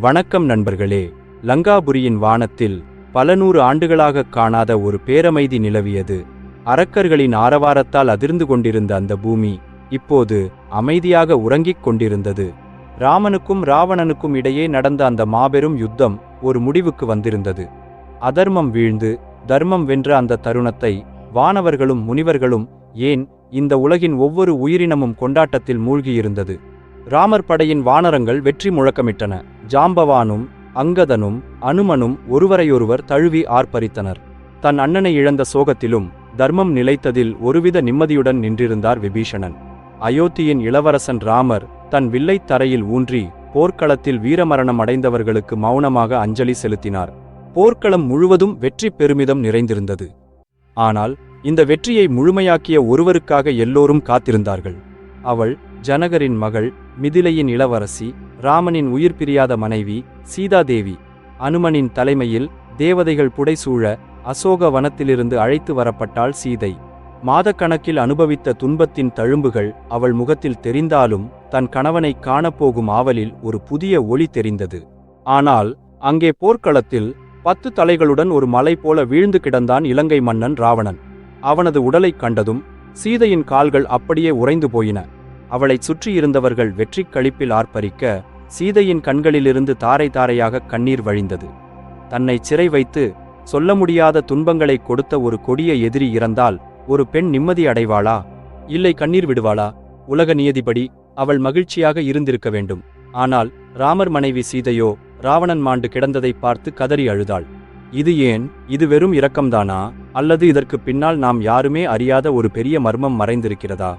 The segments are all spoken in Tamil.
வணக்கம் நண்பர்களே. லங்காபுரியின் வானத்தில் பல நூறு ஆண்டுகளாக காணாத ஒரு பேரமைதி நிலவியது. அரக்கர்களின் ஆரவாரத்தால் அதிர்ந்து கொண்டிருந்த அந்த பூமி இப்போது அமைதியாக உறங்கிக் கொண்டிருந்தது. ராமனுக்கும் ராவணனுக்கும் இடையே நடந்த அந்த மாபெரும் யுத்தம் ஒரு முடிவுக்கு வந்திருந்தது. அதர்மம் வீழ்ந்து தர்மம் வென்ற அந்த தருணத்தை வானவர்களும் முனிவர்களும் ஏன் இந்த உலகின் ஒவ்வொரு உயிரினமும் கொண்டாட்டத்தில் மூழ்கியிருந்தது? ராமர் படையின் வானரங்கள் வெற்றி முழக்கமிட்டன. ஜாம்பவானும் அங்கதனும் அனுமனும் ஒருவரையொருவர் தழுவி ஆர்ப்பரித்தனர். தன் அண்ணனை இழந்த சோகத்திலும் தர்மம் நிலைத்ததில் ஒருவித நிம்மதியுடன் நின்றிருந்தார் விபீஷணன். அயோத்தியின் இளவரசன் ராமர் தன் வில்லைத் தரையில் ஊன்றி போர்க்களத்தில் வீரமரணம் அடைந்தவர்களுக்கு மௌனமாக அஞ்சலி செலுத்தினார். போர்க்களம் முழுவதும் வெற்றி பெருமிதம் நிறைந்திருந்தது. ஆனால் இந்த வெற்றியை முழுமையாக்கிய ஒருவருக்காக எல்லோரும் காத்திருந்தார்கள். அவள் ஜனகரின் மகள் மிதிலையின் இளவரசி ராமனின் உயிர் பிரியாத மனைவி சீதாதேவி. அனுமனின் தலைமையில் தேவதைகள் புடைசூழ அசோக வனத்திலிருந்து அழைத்து வரப்பட்டாள் சீதை. மாதக்கணக்கில் அனுபவித்த துன்பத்தின் தழும்புகள் அவள் முகத்தில் தெரிந்தாலும் தன் கணவனைக் காணப்போகும் ஆவலில் ஒரு புதிய ஒளி தெரிந்தது. ஆனால் அங்கே போர்க்களத்தில் பத்து தலைகளுடன் ஒரு மலை போல வீழ்ந்து கிடந்தான் இலங்கை மன்னன் ராவணன். அவனது உடலைக் கண்டதும் சீதையின் கால்கள் அப்படியே உறைந்து போயின. அவளைச் சுற்றியிருந்தவர்கள் வெற்றிக் களிப்பில் ஆர்ப்பரிக்க சீதையின் கண்களிலிருந்து தாரை தாரையாக கண்ணீர் வழிந்தது. தன்னை சிறை வைத்து சொல்ல முடியாத துன்பங்களை கொடுத்த ஒரு கொடிய எதிரி இறந்தால் ஒரு பெண் நிம்மதி அடைவாளா? இல்லை கண்ணீர் விடுவாளா? உலக நியதிபடி அவள் மகிழ்ச்சியாக இருந்திருக்க வேண்டும். ஆனால் ராமர் மனைவி சீதையோ ராவணன் மாண்டு கிடந்ததை பார்த்து கதறி அழுதாள். இது ஏன்? இது வெறும் இரக்கம்தானா? அல்லது இதற்கு பின்னால் நாம் யாருமே அறியாத ஒரு பெரிய மர்மம் மறைந்திருக்கிறதா?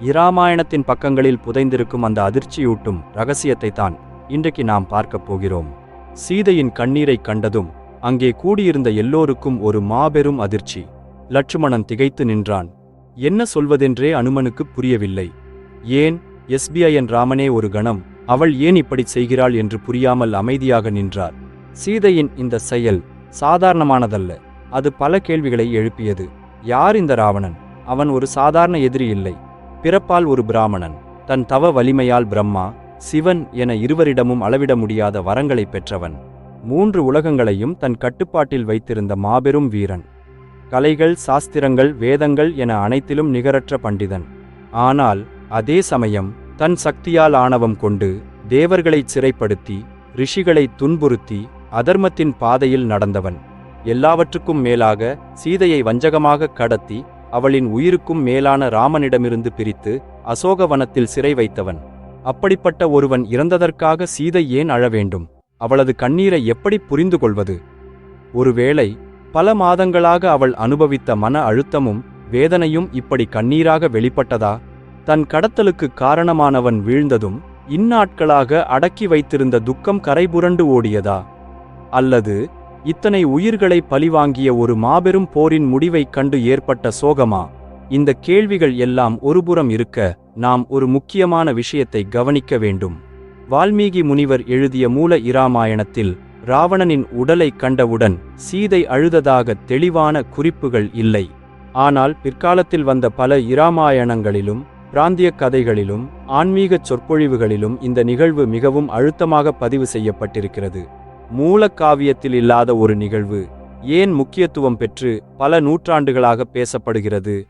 இராமாயணத்தின் பக்கங்களில் புதைந்திருக்கும் அந்த அதிர்ச்சியூட்டும் ரகசியத்தை தான் இன்றைக்கு நாம் பார்க்கப் போகிறோம். சீதையின் கண்ணீரைக் கண்டதும் அங்கே கூடியிருந்த எல்லோருக்கும் ஒரு மாபெரும் அதிர்ச்சி. லட்சுமணன் திகைத்து நின்றான். என்ன சொல்வதென்றே அனுமனுக்கு புரியவில்லை. ஏன் எஸ்பிஐஎன் ராமனே ஒரு கணம் அவள் ஏன் இப்படி செய்கிறாள் என்று புரியாமல் அமைதியாக நின்றார். சீதையின் இந்த செயல் சாதாரணமானதல்ல. அது பல கேள்விகளை எழுப்பியது. யார் இந்த ராவணன்? அவன் ஒரு சாதாரண எதிரி இல்லை. பிறப்பால் ஒரு பிராமணன் தன் தவ வலிமையால் பிரம்மா சிவன் என இருவரிடமும் அளவிட முடியாத வரங்களைப் பெற்றவன். மூன்று உலகங்களையும் தன் கட்டுப்பாட்டில் வைத்திருந்த மாபெரும் வீரன். கலைகள் சாஸ்திரங்கள் வேதங்கள் என அனைத்திலும் நிகரற்ற பண்டிதன். ஆனால் அதே சமயம் தன் சக்தியால் ஆணவம் கொண்டு தேவர்களை சிறைப்படுத்தி ரிஷிகளை துன்புறுத்தி அதர்மத்தின் பாதையில் நடந்தவன். எல்லாவற்றுக்கும் மேலாக சீதையை வஞ்சகமாக கடத்தி அவளின் உயிருக்கும் மேலான ராமனிடமிருந்து பிரித்து அசோகவனத்தில் சிறை வைத்தவன். அப்படிப்பட்ட ஒருவன் இறந்ததற்காக சீதை ஏன் அழ வேண்டும்? அவளது கண்ணீரை எப்படி புரிந்து கொள்வது? ஒருவேளை பல மாதங்களாக அவள் அனுபவித்த மன அழுத்தமும் வேதனையும் இப்படி கண்ணீராக வெளிப்பட்டதா? தன் கடத்தலுக்கு காரணமானவன் வீழ்ந்ததும் இந்நாட்களாக அடக்கி வைத்திருந்த துக்கம் கரைபுரண்டு ஓடியதா? அல்லது இத்தனை உயிர்களை பழிவாங்கிய ஒரு மாபெரும் போரின் முடிவைக் கண்டு ஏற்பட்ட சோகமா? இந்த கேள்விகள் எல்லாம் ஒருபுறம் இருக்க நாம் ஒரு முக்கியமான விஷயத்தை கவனிக்க வேண்டும். வால்மீகி முனிவர் எழுதிய மூல இராமாயணத்தில் ராவணனின் உடலைக் கண்டவுடன் சீதை அழுததாக தெளிவான குறிப்புகள் இல்லை. ஆனால் பிற்காலத்தில் வந்த பல இராமாயணங்களிலும் பிராந்திய கதைகளிலும் ஆன்மீகச் சொற்பொழிவுகளிலும் இந்த நிகழ்வு மிகவும் அழுத்தமாக பதிவு செய்யப்பட்டிருக்கிறது. மூலக்காவியத்தில் இல்லாத ஒரு நிகழ்வு ஏன் முக்கியத்துவம் பெற்று பல நூற்றாண்டுகளாக பேசப்படுகிறது?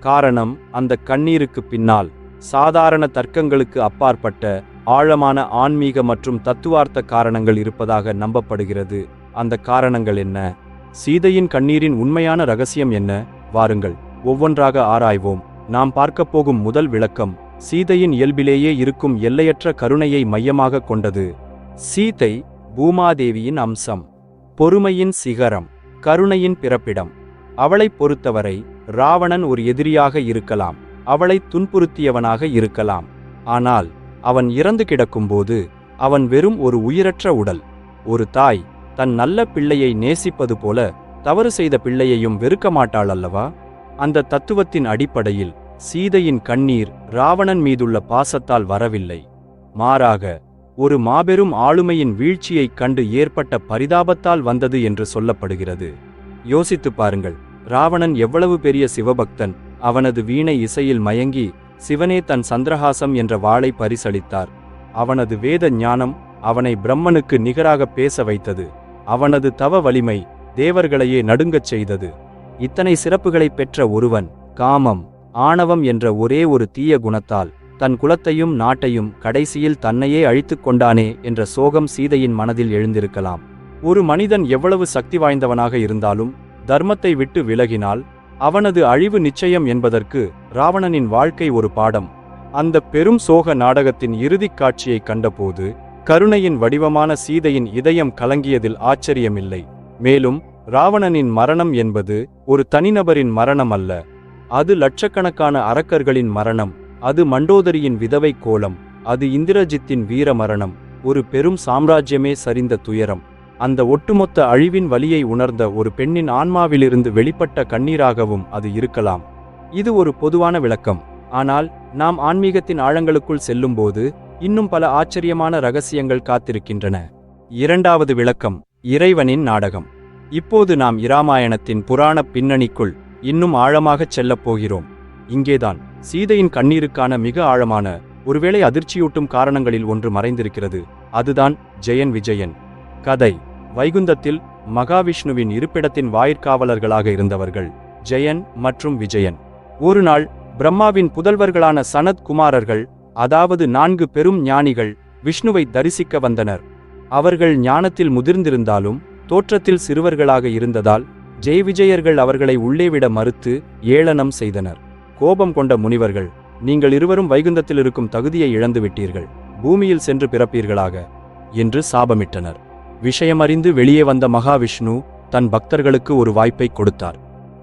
காரணம் அந்த கண்ணீருக்கு பின்னால் சாதாரண தர்க்கங்களுக்கு அப்பாற்பட்ட ஆழமான ஆன்மீக மற்றும் தத்துவார்த்த காரணங்கள் இருப்பதாக நம்பப்படுகிறது. அந்த காரணங்கள் என்ன? சீதையின் கண்ணீரின் உண்மையான ரகசியம் என்ன? வாருங்கள் ஒவ்வொன்றாக ஆராய்வோம். நாம் பார்க்கப் போகும் முதல் விளக்கம் சீதையின் இயல்பிலேயே இருக்கும் எல்லையற்ற கருணையை மையமாக கொண்டது. சீதை பூமாதேவியின் அம்சம். பொறுமையின் சிகரம் கருணையின் பிறப்பிடம். அவளைப் பொறுத்தவரை ராவணன் ஒரு எதிரியாக இருக்கலாம். அவளை துன்புறுத்தியவனாக இருக்கலாம். ஆனால் அவன் இறந்து கிடக்கும்போது அவன் வெறும் ஒரு உயிரற்ற உடல். ஒரு தாய் தன் நல்ல பிள்ளையை நேசிப்பது போல தவறு செய்த பிள்ளையையும் வெறுக்க மாட்டாள் அல்லவா? அந்த தத்துவத்தின் அடிப்படையில் சீதையின் கண்ணீர் ராவணன் மீதுள்ள பாசத்தால் வரவில்லை. மாறாக ஒரு மாபெரும் ஆளுமையின் வீழ்ச்சியைக் கண்டு ஏற்பட்ட பரிதாபத்தால் வந்தது என்று சொல்லப்படுகிறது. யோசித்துப் பாருங்கள் ராவணன் எவ்வளவு பெரிய சிவபக்தன் அவனது வீணை இசையில் மயங்கி சிவனே தன் சந்திரஹாசம் என்ற வாளை பரிசளித்தார். அவனது வேத ஞானம் அவனை பிரம்மனுக்கு நிகராக பேச வைத்தது. அவனது தவ வலிமை தேவர்களையே நடுங்கச் செய்தது. இத்தனை சிறப்புகளைப் பெற்ற ஒருவன் காமம் ஆணவம் என்ற ஒரே ஒரு தீய குணத்தால் தன் குலத்தையும் நாட்டையும் கடைசியில் தன்னையே அழித்துக் கொண்டானே என்ற சோகம் சீதையின் மனதில் எழுந்திருக்கலாம். ஒரு மனிதன் எவ்வளவு சக்தி வாய்ந்தவனாக இருந்தாலும் தர்மத்தை விட்டு விலகினால் அவனது அழிவு நிச்சயம் என்பதற்கு ராவணனின் வாழ்க்கை ஒரு பாடம். அந்த பெரும் சோக நாடகத்தின் இறுதிக் காட்சியை கண்டபோது கருணையின் வடிவமான சீதையின் இதயம் கலங்கியதில் ஆச்சரியமில்லை. மேலும் ராவணனின் மரணம் என்பது ஒரு தனிநபரின் மரணம் அல்ல அது லட்சக்கணக்கான அரக்கர்களின் மரணம். அது மண்டோதரியின் விதவை கோலம் அது இந்திரஜித்தின் வீர மரணம் ஒரு பெரும் சாம்ராஜ்யமே சரிந்த துயரம். அந்த ஒட்டுமொத்த அழிவின் வலியை உணர்ந்த ஒரு பெண்ணின் ஆன்மாவிலிருந்து வெளிப்பட்ட கண்ணீராகவும் அது இருக்கலாம். இது ஒரு பொதுவான விளக்கம். ஆனால் நாம் ஆன்மீகத்தின் ஆழங்களுக்குள் செல்லும்போது இன்னும் பல ஆச்சரியமான ரகசியங்கள் காத்திருக்கின்றன. இரண்டாவது விளக்கம் இறைவனின் நாடகம். இப்போது நாம் இராமாயணத்தின் புராண பின்னணிக்குள் இன்னும் ஆழமாகச் செல்லப் போகிறோம். இங்கேதான் சீதையின் கண்ணீருக்கான மிக ஆழமான ஒருவேளை அதிர்ச்சியூட்டும் காரணங்களில் ஒன்று மறைந்திருக்கிறது. அதுதான் ஜெயன் விஜயன். கதை. வைகுந்தத்தில் மகாவிஷ்ணுவின் இருப்பிடத்தின் வாயிற்காவலர்களாக இருந்தவர்கள் ஜெயன் மற்றும் விஜயன். ஒரு நாள் பிரம்மாவின் புதல்வர்களான சனத் குமாரர்கள் அதாவது நான்கு பெரும் ஞானிகள் விஷ்ணுவை தரிசிக்க வந்தனர். அவர்கள் ஞானத்தில் முதிர்ந்திருந்தாலும் தோற்றத்தில் சிறுவர்களாக இருந்ததால் ஜெய் விஜயர்கள் அவர்களை உள்ளே விட மறுத்து ஏளனம் செய்தனர். கோபம் கொண்ட முனிவர்கள் நீங்கள் இருவரும் வைகுந்தத்தில் இருக்கும் தகுதியை இழந்து விட்டீர்கள் பூமியில் சென்று பிறப்பீர்களாக என்று சாபமிட்டனர். விஷயமறிந்து வெளியே வந்த மகாவிஷ்ணு தன் பக்தர்களுக்கு ஒரு வாய்ப்பை கொடுத்தார்.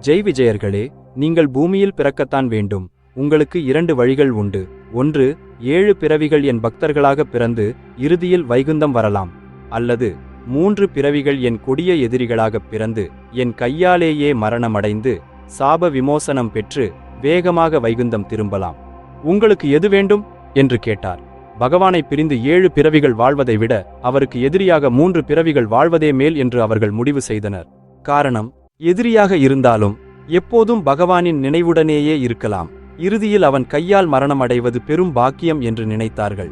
ஜெய் விஜயர்களே நீங்கள் பூமியில் பிறக்கத்தான் வேண்டும் உங்களுக்கு இரண்டு வழிகள் உண்டு. ஒன்று ஏழு பிறவிகள் என் பக்தர்களாக பிறந்து இறுதியில் வைகுந்தம் வரலாம் அல்லது மூன்று பிறவிகள் என் கொடிய எதிரிகளாகப் பிறந்து என் கையாலேயே மரணமடைந்து சாப விமோசனம் பெற்று வேகமாக வைகுந்தம் திரும்பலாம். உங்களுக்கு எது வேண்டும்? என்று கேட்டார். பகவானை பிரிந்து ஏழு பிறவிகள் வாழ்வதை விட அவருக்கு எதிரியாக மூன்று பிறவிகள் வாழ்வதே மேல் என்று அவர்கள் முடிவு செய்தனர். காரணம் எதிரியாக இருந்தாலும் எப்போதும் பகவானின் நினைவுடனேயே இருக்கலாம். இறுதியில் அவன் கையால் மரணமடைவது பெரும் பாக்கியம் என்று நினைத்தார்கள்.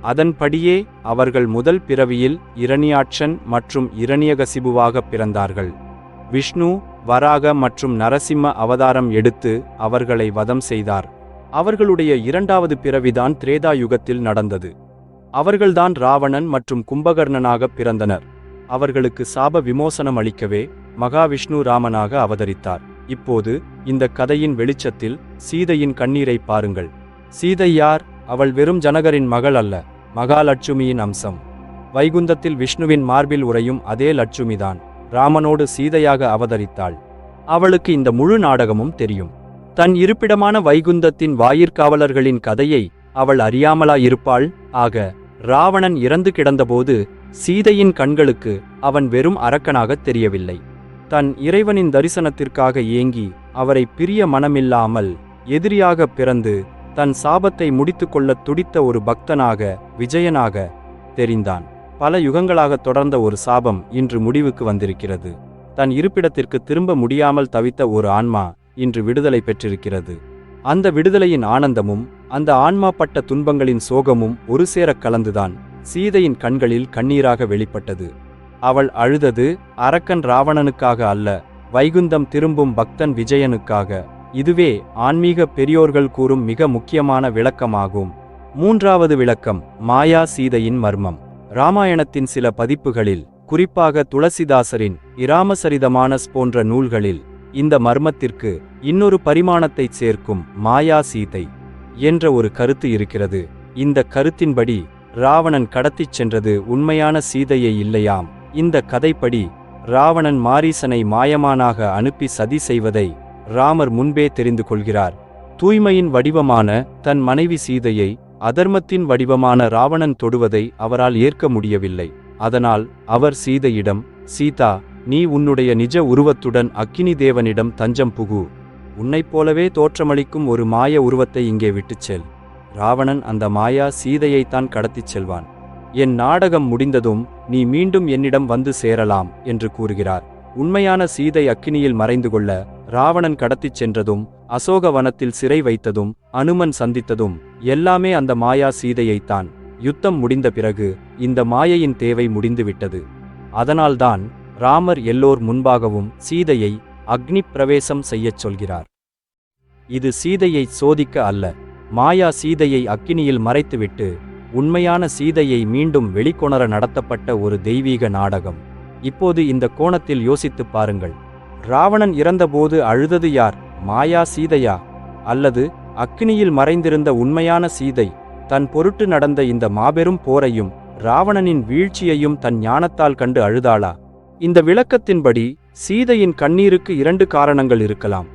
அதன்படியே அவர்கள் முதல் பிறவியில் இரணியாட்சன் மற்றும் இரணியகசிபுவாக பிறந்தார்கள். விஷ்ணு வராக மற்றும் நரசிம்ம அவதாரம் எடுத்து அவர்களை வதம் செய்தார். அவர்களுடைய இரண்டாவது பிறவிதான் திரேதா யுகத்தில் நடந்தது. அவர்கள்தான் ராவணன் மற்றும் கும்பகர்ணனாக பிறந்தனர். அவர்களுக்கு சாப விமோசனம் அளிக்கவே மகாவிஷ்ணு ராமனாக அவதரித்தார். இப்போது இந்த கதையின் வெளிச்சத்தில் சீதையின் கண்ணீரை பாருங்கள். சீதை யார்? அவள் வெறும் ஜனகரின் மகள் அல்ல மகாலட்சுமியின் அம்சம். வைகுந்தத்தில் விஷ்ணுவின் மார்பில் உறையும் அதே லட்சுமிதான். ராமனோடு சீதையாக அவதரித்தாள். அவளுக்கு இந்த முழு நாடகமும் தெரியும். தன் இருப்பிடமான வைகுந்தத்தின் வாயிற்காவலர்களின் கதையை அவள் அறியாமலா இருப்பாள் ஆக ராவணன் இறந்து கிடந்தபோது சீதையின் கண்களுக்கு அவன் வெறும் அரக்கனாகத் தெரியவில்லை. தன் இறைவனின் தரிசனத்திற்காக ஏங்கி அவரை பிரிய மனமில்லாமல் எதிரியாக பிறந்து தன் சாபத்தை முடித்துக்கொள்ளத் துடித்த ஒரு பக்தனாக விஜயனாக தெரிந்தான். பல யுகங்களாக தொடர்ந்த ஒரு சாபம் இன்று முடிவுக்கு வந்திருக்கிறது. தன் இருப்பிடத்திற்கு திரும்ப முடியாமல் தவித்த ஒரு ஆன்மா இன்று விடுதலை பெற்றிருக்கிறது. அந்த விடுதலையின் ஆனந்தமும் அந்த ஆன்மா பட்ட துன்பங்களின் சோகமும் ஒரு சேரக் கலந்துதான் சீதையின் கண்களில் கண்ணீராக வெளிப்பட்டது. அவள் அழுதது அரக்கன் ராவணனுக்காக அல்ல வைகுந்தம் திரும்பும் பக்தன் விஜயனுக்காக. இதுவே ஆன்மீக பெரியோர்கள் கூறும் மிக முக்கியமான விளக்கமாகும். மூன்றாவது விளக்கம் மாயா சீதையின் மர்மம். ராமாயணத்தின் சில பதிப்புகளில் குறிப்பாக துளசிதாசரின் இராமசரிதமானஸ் போன்ற நூல்களில் இந்த மர்மத்திற்கு இன்னொரு பரிமாணத்தைச் சேர்க்கும் மாயா சீதை என்ற ஒரு கருத்து இருக்கிறது. இந்த கருத்தின்படி ராவணன் கடத்திச் சென்றது உண்மையான சீதையை இல்லையாம். இந்த கதைப்படி ராவணன் மாரீசனை மாயமானாக அனுப்பி சதி செய்வதை ராமர் முன்பே தெரிந்து கொள்கிறார். தூய்மையின் வடிவமான தன் மனைவி சீதையை அதர்மத்தின் வடிவமான ராவணன் தொடுவதை அவரால் ஏற்க முடியவில்லை. அதனால் அவர் சீதையிடம் சீதா நீ உன்னுடைய நிஜ உருவத்துடன் அக்கினி தேவனிடம் தஞ்சம் புகு. உன்னைப் போலவே தோற்றமளிக்கும் ஒரு மாய உருவத்தை இங்கே விட்டுச் செல் ராவணன் அந்த மாயா சீதையைத்தான் கடத்திச் செல்வான். என் நாடகம் முடிந்ததும் நீ மீண்டும் என்னிடம் வந்து சேரலாம் என்று கூறுகிறார். உண்மையான சீதை அக்கினியில் மறைந்து கொள்ள ராவணன் கடத்திச் சென்றதும் அசோகவனத்தில் சிறை வைத்ததும் அனுமன் சந்தித்ததும் எல்லாமே அந்த மாயா சீதையைத்தான். யுத்தம் முடிந்த பிறகு இந்த மாயையின் தேவை முடிந்துவிட்டது. அதனால்தான் ராமர் எல்லோர் முன்பாகவும் சீதையை அக்னி பிரவேசம் செய்யச் சொல்கிறார். இது சீதையை சோதிக்க அல்ல. மாயா சீதையை அக்கினியில் மறைத்துவிட்டு உண்மையான சீதையை மீண்டும் வெளிக்கொணர நடத்தப்பட்ட ஒரு தெய்வீக நாடகம். இப்போது இந்த கோணத்தில் யோசித்துப் பாருங்கள். ராவணன் இறந்தபோது அழுதது யார்? மாயா சீதையா? அல்லது அக்னியில் மறைந்திருந்த உண்மையான சீதை தன் பொருட்டு நடந்த இந்த மாபெரும் போரையும் ராவணனின் வீழ்ச்சியையும் தன் ஞானத்தால் கண்டு அழுதாளா? இந்த விளக்கத்தின்படி சீதையின் கண்ணீருக்கு இரண்டு காரணங்கள் இருக்கலாம்.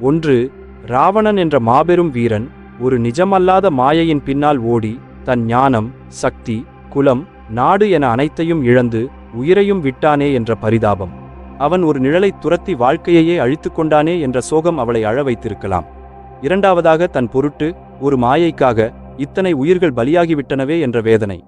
ஒன்று ராவணன் என்ற மாபெரும் வீரன் ஒரு நிஜமல்லாத மாயையின் பின்னால் ஓடி தன் ஞானம் சக்தி குலம் நாடு என அனைத்தையும் இழந்து உயிரையும் விட்டானே என்ற பரிதாபம். அவன் ஒரு நிழலை துரத்தி வாழ்க்கையையே அழித்து கொண்டானே என்ற சோகம் அவளை அழ வைத்திருக்கலாம். இரண்டாவதாக தன் பொருட்டு ஒரு மாயைக்காக இத்தனை உயிர்கள் பலியாகிவிட்டனவே என்ற வேதனை.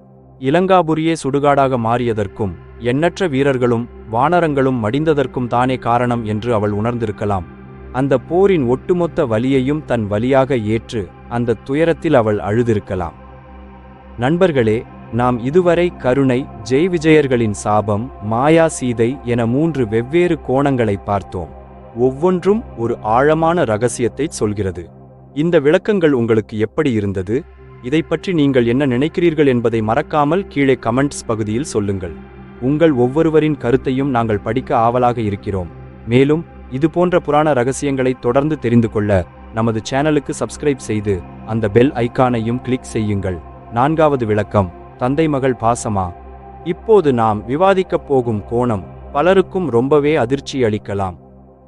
இலங்காபுரியே சுடுகாடாக மாறியதற்கும் எண்ணற்ற வீரர்களும் வானரங்களும் மடிந்ததற்கும் தானே காரணம் என்று அவள் உணர்ந்திருக்கலாம். அந்த போரின் ஒட்டுமொத்த வலியையும் தன் வலியாக ஏற்று அந்த துயரத்தில் அவள் அழுதிருக்கலாம். நண்பர்களே நாம் இதுவரை கருணை ஜெய் விஜயர்களின் சாபம் மாயா சீதை என மூன்று வெவ்வேறு கோணங்களை பார்த்தோம். ஒவ்வொன்றும் ஒரு ஆழமான ரகசியத்தை சொல்கிறது. இந்த விளக்கங்கள் உங்களுக்கு எப்படி இருந்தது? இதை பற்றி நீங்கள் என்ன நினைக்கிறீர்கள் என்பதை மறக்காமல் கீழே கமெண்ட்ஸ் பகுதியில் சொல்லுங்கள். உங்கள் ஒவ்வொருவரின் கருத்தையும் நாங்கள் படிக்க ஆவலாக இருக்கிறோம். மேலும் இது போன்ற புராண ரகசியங்களை தொடர்ந்து தெரிந்து கொள்ள நமது சேனலுக்கு சப்ஸ்கிரைப் செய்து அந்த பெல் ஐகானையும் கிளிக் செய்யுங்கள். நான்காவது விளக்கம். தந்தை மகள் பாசமா? இப்போது நாம் விவாதிக்கப் போகும் கோணம் பலருக்கும் ரொம்பவே அதிர்ச்சி அளிக்கலாம்.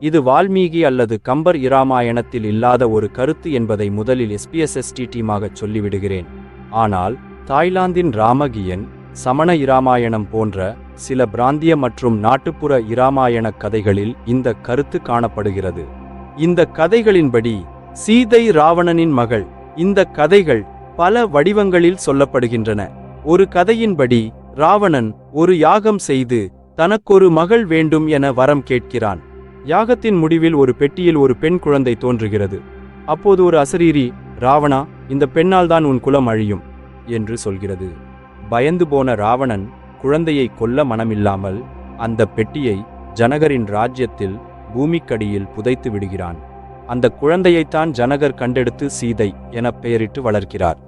இது வால்மீகி அல்லது கம்பர் இராமாயணத்தில் இல்லாத ஒரு கருத்து என்பதை முதலில் எஸ்பிஎஸ்எஸ்டி டீமாகச் சொல்லிவிடுகிறேன். ஆனால் தாய்லாந்தின் ராமகியன் சமண இராமாயணம் போன்ற சில பிராந்திய மற்றும் நாட்டுப்புற இராமாயண கதைகளில் இந்த கருத்து காணப்படுகிறது. இந்த கதைகளின்படி சீதை ராவணனின் மகள் இந்த கதைகள் பல வடிவங்களில் சொல்லப்படுகின்றன. ஒரு கதையின்படி ராவணன் ஒரு யாகம் செய்து தனக்கொரு மகள் வேண்டும் என வரம் கேட்கிறான். யாகத்தின் முடிவில் ஒரு பெட்டியில் ஒரு பெண் குழந்தை தோன்றுகிறது. அப்போது ஒரு அசரீரி ராவணா இந்த பெண்ணால் தான் உன் குலம் அழியும் என்று சொல்கிறது. பயந்து போன ராவணன் குழந்தையை கொல்ல மனமில்லாமல் அந்த பெட்டியை ஜனகரின் ராஜ்யத்தில் பூமிக்கடியில் புதைத்து விடுகிறான். அந்த குழந்தையைத்தான் ஜனகர் கண்டெடுத்து சீதை என பெயரிட்டு வளர்க்கிறார்.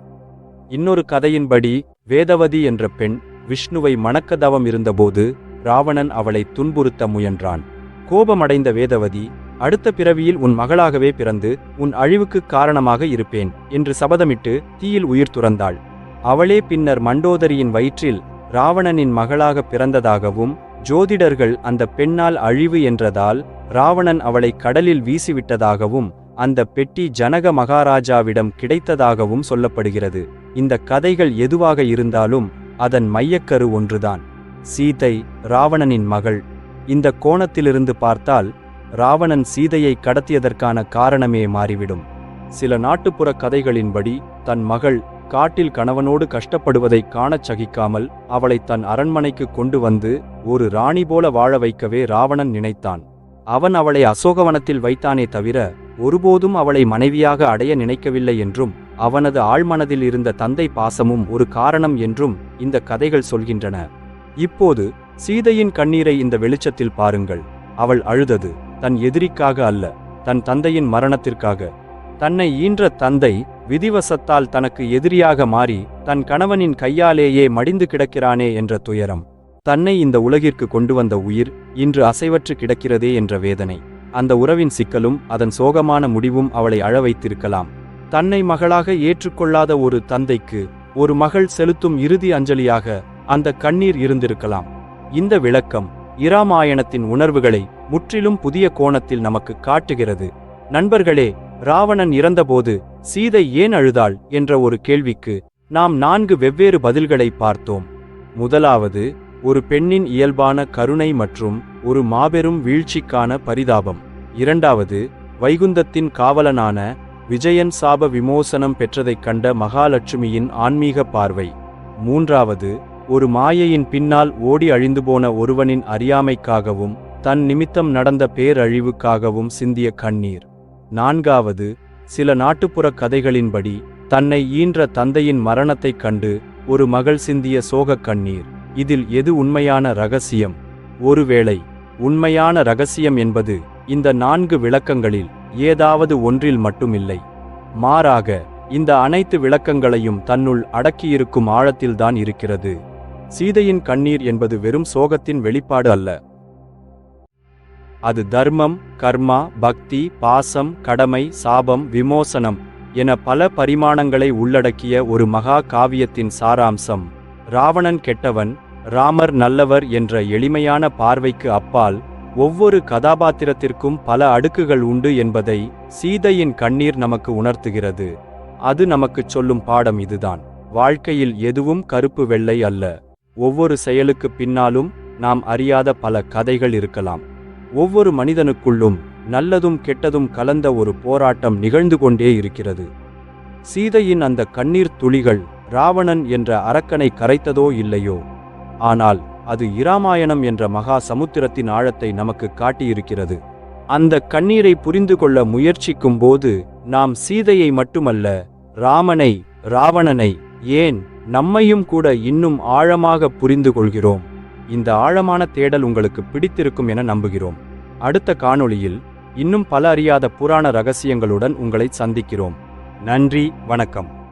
இன்னொரு கதையின்படி வேதவதி என்ற பெண் விஷ்ணுவை மணக்க தவம் இருந்தபோது ராவணன் அவளை துன்புறுத்த முயன்றான். கோபமடைந்த வேதவதி அடுத்த பிறவியில் உன் மகளாகவே பிறந்து உன் அழிவுக்கு காரணமாக இருப்பேன் என்று சபதமிட்டு தீயில் உயிர் துறந்தாள். அவளே பின்னர் மண்டோதரியின் வயிற்றில் ராவணனின் மகளாக பிறந்ததாகவும் ஜோதிடர்கள் அந்த பெண்ணால் அழிவு என்றதால் ராவணன் அவளை கடலில் வீசிவிட்டதாகவும் அந்த பெட்டி ஜனக மகாராஜாவிடம் கிடைத்ததாகவும் சொல்லப்படுகிறது. இந்த கதைகள் எதுவாக இருந்தாலும் அதன் மையக்கரு ஒன்றுதான். சீதை ராவணனின் மகள். இந்த கோணத்திலிருந்து பார்த்தால் ராவணன் சீதையை கடத்தியதற்கான காரணமே மாறிவிடும். சில நாட்டுப்புற கதைகளின்படி தன் மகள் காட்டில் கணவனோடு கஷ்டப்படுவதை காணச் சகிக்காமல் அவளை தன் அரண்மனைக்கு கொண்டு வந்து ஒரு ராணி போல வாழ வைக்கவே ராவணன் நினைத்தான். அவன் அவளை அசோகவனத்தில் வைத்தானே தவிர ஒருபோதும் அவளை மனைவியாக அடைய நினைக்கவில்லை என்றும் அவனது ஆழ்மனதில் இருந்த தந்தை பாசமும் ஒரு காரணம் என்றும் இந்த கதைகள் சொல்கின்றன. இப்போது சீதையின் கண்ணீரை இந்த வெளிச்சத்தில் பாருங்கள். அவள் அழுதது தன் எதிரிக்காக அல்ல தன் தந்தையின் மரணத்திற்காக. தன்னை ஈன்ற தந்தை விதிவசத்தால் தனக்கு எதிரியாக மாறி தன் கணவனின் கையாலேயே மடிந்து கிடக்கிறானே என்ற துயரம். தன்னை இந்த உலகிற்கு கொண்டு வந்த உயிர் இன்று அசைவற்று கிடக்கிறதே என்ற வேதனை. அந்த உறவின் சிக்கலும் அதன் சோகமான முடிவும் அவளை அழ வைத்திருக்கலாம். தன்னை மகளாக ஏற்றுக்கொள்ளாத ஒரு தந்தைக்கு ஒரு மகள் செலுத்தும் இறுதி அஞ்சலியாக அந்த கண்ணீர் இருந்திருக்கலாம். இந்த விளக்கம் இராமாயணத்தின் உணர்வுகளை முற்றிலும் புதிய கோணத்தில் நமக்கு காட்டுகிறது. நண்பர்களே ராவணன் இறந்தபோது சீதை ஏன் அழுதாள் என்ற ஒரு கேள்விக்கு நாம் நான்கு வெவ்வேறு பதில்களை பார்த்தோம். முதலாவது ஒரு பெண்ணின் இயல்பான கருணை மற்றும் ஒரு மாபெரும் வீழ்ச்சிக்கான பரிதாபம். இரண்டாவது வைகுந்தத்தின் காவலனான விஜயன் சாப விமோசனம் பெற்றதைக் கண்ட மகாலட்சுமியின் ஆன்மீக பார்வை. மூன்றாவது ஒரு மாயையின் பின்னால் ஓடி அழிந்து போன ஒருவனின் அறியாமைக்காகவும் தன் நிமித்தம் நடந்த பேரழிவுக்காகவும் சிந்திய கண்ணீர். நான்காவது சில நாட்டுப்புற கதைகளின்படி தன்னை ஈன்ற தந்தையின் மரணத்தைக் கண்டு ஒரு மகள் சிந்திய சோகக் கண்ணீர். இதில் எது உண்மையான ரகசியம்? ஒருவேளை உண்மையான ரகசியம் என்பது இந்த நான்கு விளக்கங்களில் ஏதாவது ஒன்றில் மட்டுமில்லை. மாறாக இந்த அனைத்து விளக்கங்களையும் தன்னுள் அடக்கியிருக்கும் ஆழத்தில்தான் இருக்கிறது. சீதையின் கண்ணீர் என்பது வெறும் சோகத்தின் வெளிப்பாடு அல்ல. அது தர்மம் கர்மா பக்தி பாசம் கடமை சாபம் விமோசனம் என பல பரிமாணங்களை உள்ளடக்கிய ஒரு மகா காவியத்தின் சாராம்சம். ராவணன் கெட்டவன் ராமர் நல்லவர் என்ற எளிமையான பார்வைக்கு அப்பால் ஒவ்வொரு கதாபாத்திரத்திற்கும் பல அடுக்குகள் உண்டு என்பதை சீதையின் கண்ணீர் நமக்கு உணர்த்துகிறது. அது நமக்குச் சொல்லும் பாடம் இதுதான். வாழ்க்கையில் எதுவும் கருப்பு வெள்ளை அல்ல. ஒவ்வொரு செயலுக்கு பின்னாலும் நாம் அறியாத பல கதைகள் இருக்கலாம். ஒவ்வொரு மனிதனுக்குள்ளும் நல்லதும் கெட்டதும் கலந்த ஒரு போராட்டம் நிகழ்ந்து கொண்டே இருக்கிறது. சீதையின் அந்த கண்ணீர் துளிகள் ராவணன் என்ற அரக்கனை கரைத்ததோ இல்லையோ? ஆனால் அது இராமாயணம் என்ற மகா சமுத்திரத்தின் ஆழத்தை நமக்கு காட்டியிருக்கிறது. அந்த கண்ணீரை புரிந்து கொள்ள முயற்சிக்கும் போது நாம் சீதையை மட்டுமல்ல ராமனை ராவணனை ஏன் நம்மையும் கூட இன்னும் ஆழமாக புரிந்து கொள்கிறோம். இந்த ஆழமான தேடல் உங்களுக்கு பிடித்திருக்கும் என நம்புகிறோம். அடுத்த காணொளியில் இன்னும் பல அறியாத புராண ரகசியங்களுடன் உங்களை சந்திக்கிறோம். நன்றி வணக்கம்.